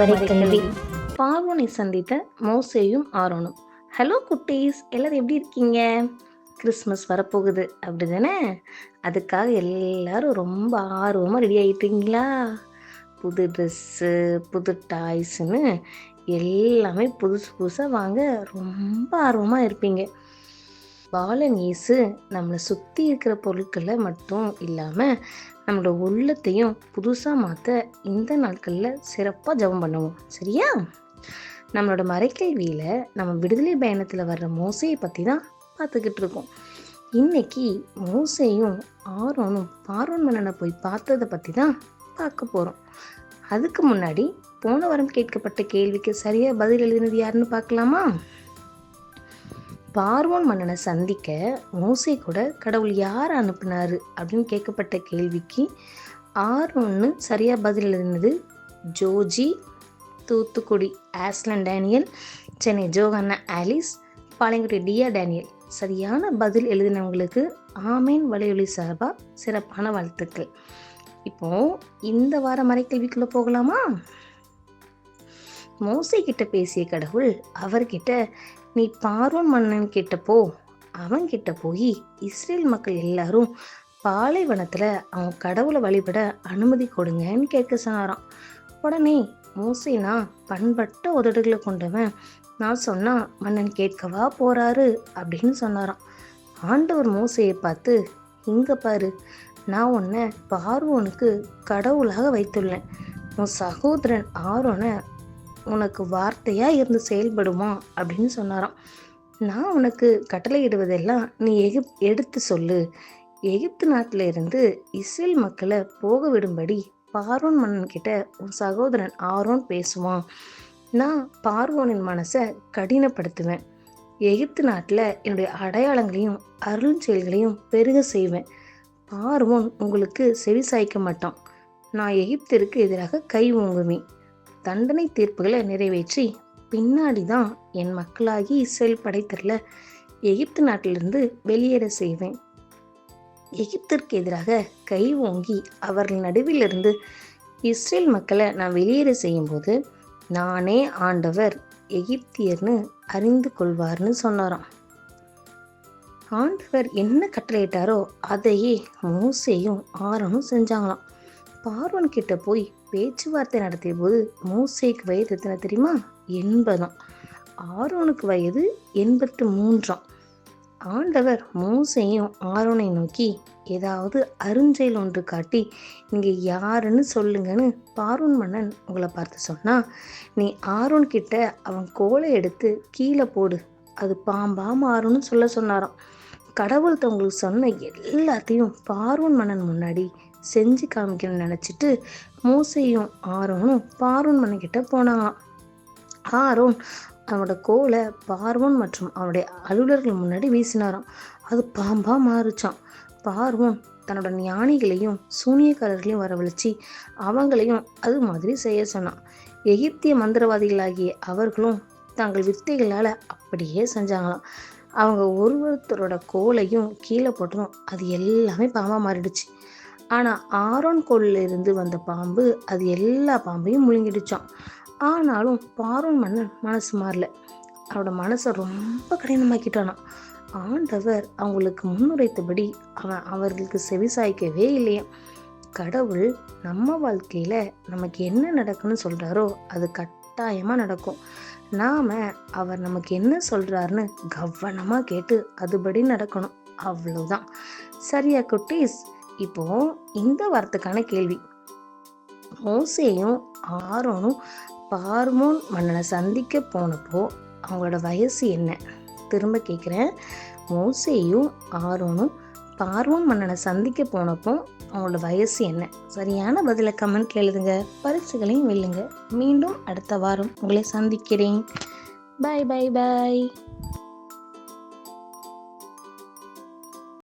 மறைக்கல்வி பார்வோனை சந்தித்த மோசேயும் ஆரோனும். ஹலோ குட்டீஸ் எல்லாரும் எப்படி இருக்கீங்க? கிறிஸ்மஸ் வரப்போகுது. அப்படி தானே அதுக்காக எல்லாரும் ரொம்ப ஆர்வமாக ரெடி ஆகிட்டீங்களா புது ட்ரெஸ்ஸு புது டாய்ஸ்னு எல்லாமே புதுசு புதுசாக வாங்க ரொம்ப ஆர்வமாக இருப்பீங்க. பாலன் இயேசு நம்மளை சுற்றி இருக்கிற பொருட்களை மட்டும் இல்லாமல் நம்மளோட உள்ளத்தையும் புதுசாக மாற்ற இந்த நாட்களில் சிறப்பாக ஜெபம் பண்ணுவோம். சரியா? நம்மளோட மறைக்கல்வியில் நம்ம விடுதலை பயணத்தில் வர்ற மோசையை பற்றி தான் பார்த்துக்கிட்டு இருக்கோம். இன்னைக்கு மோசையும் ஆரோனும் பார்வன் மன்னனை போய் பார்த்ததை பற்றி தான் பார்க்க போகிறோம் அதுக்கு முன்னாடி போன வாரம் கேட்கப்பட்ட கேள்விக்கு சரியாக பதில் எழுதினது யாருன்னு பார்க்கலாமா? பார்வோன் மன்னனை சந்திக்க மோசை கூட கடவுள் யார் அனுப்புனாரு அப்படின்னு கேட்கப்பட்ட கேள்விக்கு ஆரோன்னு சரியாக பதில் எழுதினது Joji Thoothukudi Aslan Daniel Chennai Johanna Alice Palayangudi Tia Daniel. சரியான பதில் எழுதினவங்களுக்கு ஆமேன் வலையொலி சார்பாக சிறப்பான வாழ்த்துக்கள். இப்போது இந்த வார மறைக்கல்விக்குள்ளே போகலாமா? மோசை கிட்ட பேசிய கடவுள் அவர்கிட்ட நீ பார்வன் மன்னன் கிட்ட போ. அவன்கிட்ட போய் இஸ்ரேல் மக்கள் எல்லாரும் பாலைவனத்துல அவன் கடவுளை வழிபட அனுமதி கொடுங்கன்னு கேட்க சொன்னாராம். உடனே மோசைனா பண்பட்ட உதடுகளை கொண்டவன். நான் சொன்னா மன்னன் கேட்கவா போறாரு? அப்படின்னு சொன்னாராம். ஆண்டவர் மோசையை பார்த்து இங்க பாரு நான் உன்னை பார்வோனுக்கு கடவுளாக வைத்துள்ளேன். உன் சகோதரன் ஆரோனை உனக்கு வார்த்தையாக இருந்து செயல்படுமா அப்படின்னு சொன்னாராம். நான் உனக்கு கட்டளையிடுவதெல்லாம் நீ எகிப் எடுத்து சொல்லு. எகிப்து நாட்டில் இருந்து இஸ்ரேல் மக்களை போக விடும்படி பார்வோன் மன்னன் கிட்ட உன் சகோதரன் ஆரோன் பேசுவான். நான் பார்வோனின் மனசை கடினப்படுத்துவேன். எகிப்து நாட்டில் என்னுடைய அடையாளங்களையும் அருள் செயல்களையும் பெருக செய்வேன். பார்வோன் உங்களுக்கு செவி சாய்க்க மாட்டான். நான் எகிப்திற்கு எதிராக கை ஓங்குவேன். தண்டனை தீர்ப்புகளை நிறைவேற்றி பின்னாடி தான் என் மக்களாகி இஸ்ரேல் படைத்தரில் எகிப்து நாட்டிலிருந்து வெளியேற செய்வேன். எகிப்திற்கு எதிராக கை ஓங்கி அவர்கள் நடுவிலிருந்து இஸ்ரேல் மக்களை நான் வெளியேற செய்யும்போது நானே ஆண்டவர் எகிப்தியர்னு அறிந்து கொள்வார்னு சொன்னாராம். ஆண்டவர் என்ன கட்டளையிட்டாரோ அதையே மூசையும் ஆரனும் செஞ்சாங்களாம். பார்வன் கிட்ட போய் பேச்சுவார்த்தை நடத்திய போது மூசைக்கு வயது எத்தனை தெரியுமா? எண்பதாம். ஆரோனுக்கு வயது எண்பத்து மூன்றாம். ஆண்டவர் மூசையும் ஆரோனை நோக்கி ஏதாவது அருஞ்செயல் ஒன்று காட்டி நீங்கள் யாருன்னு சொல்லுங்கன்னு பாரூன் மன்னன் உங்களை பார்த்து சொன்னா நீ ஆரோன் கிட்ட அவன் கோலை எடுத்து கீழே போடு. அது பாம்பா மாறும்னு சொல்ல சொன்னாராம். கடவுள் தங்களுக்கு சொன்ன எல்லாத்தையும் பார்வன் மன்னன் முன்னாடி செஞ்சு காமிக்கணும்னு நினச்சிட்டு மூசையும் ஆரோனும் பார்வன் கிட்ட போனாங்களாம். ஆரோன் அவனோட கோலை பார்வன் மற்றும் அவனுடைய அலுவலர்கள் முன்னாடி வீசினாராம். அது பாம்பா மாறுச்சான் பார்வன் தன்னோட ஞானிகளையும் சூனியக்காரர்களையும் வரவழைச்சி அவங்களையும் அது மாதிரி செய்ய சொன்னான். எகிப்திய மந்திரவாதிகளாகிய அவர்களும் தங்கள் வித்தைகளால் அப்படியே செஞ்சாங்களாம். அவங்க ஒருவருத்தரோட கோலையும் கீழே போட்டதும் அது எல்லாமே பாம்பாக மாறிடுச்சு. ஆனால் ஆரோன் கோலில் இருந்து வந்த பாம்பு அது எல்லா பாம்பையும் முழுங்கிடுச்சான் ஆனாலும் பாரோன் மன்னன் மனசு மாறல. அவனோட மனசை ரொம்ப கடினமாக்கிட்டானான் ஆண்டவர் அவங்களுக்கு முன்னுரைத்தபடி அவன் அவர்களுக்கு செவிசாய்க்கவே இல்லையா கடவுள் நம்ம வாழ்க்கையில நமக்கு என்ன நடக்குன்னு சொல்றாரோ அது கட்டாயமா நடக்கும். நாம அவர் நமக்கு என்ன சொல்றாருன்னு கவனமா கேட்டு அதுபடி நடக்கணும். அவ்வளவுதான். சரியா குட்டீஸ்? இப்போ இந்த வாரத்துக்கான கேள்வி. மோசேயும் ஆரோனும் பார்மோன் மன்னனை சந்திக்க போனப்போ அவங்களோட வயசு என்ன? திரும்ப கேட்குறேன் மோசேயும் ஆரோனும் பார்வம் மன்னனை சந்திக்க போனப்போ அவங்களோட வயசு என்ன? சரியான பதிலை கமெண்ட்ல எழுதுங்க பரிசுகளையும் வெல்லுங்க. மீண்டும் அடுத்த வாரம் உங்களை சந்திக்கிறேன். பாய் பாய் பாய்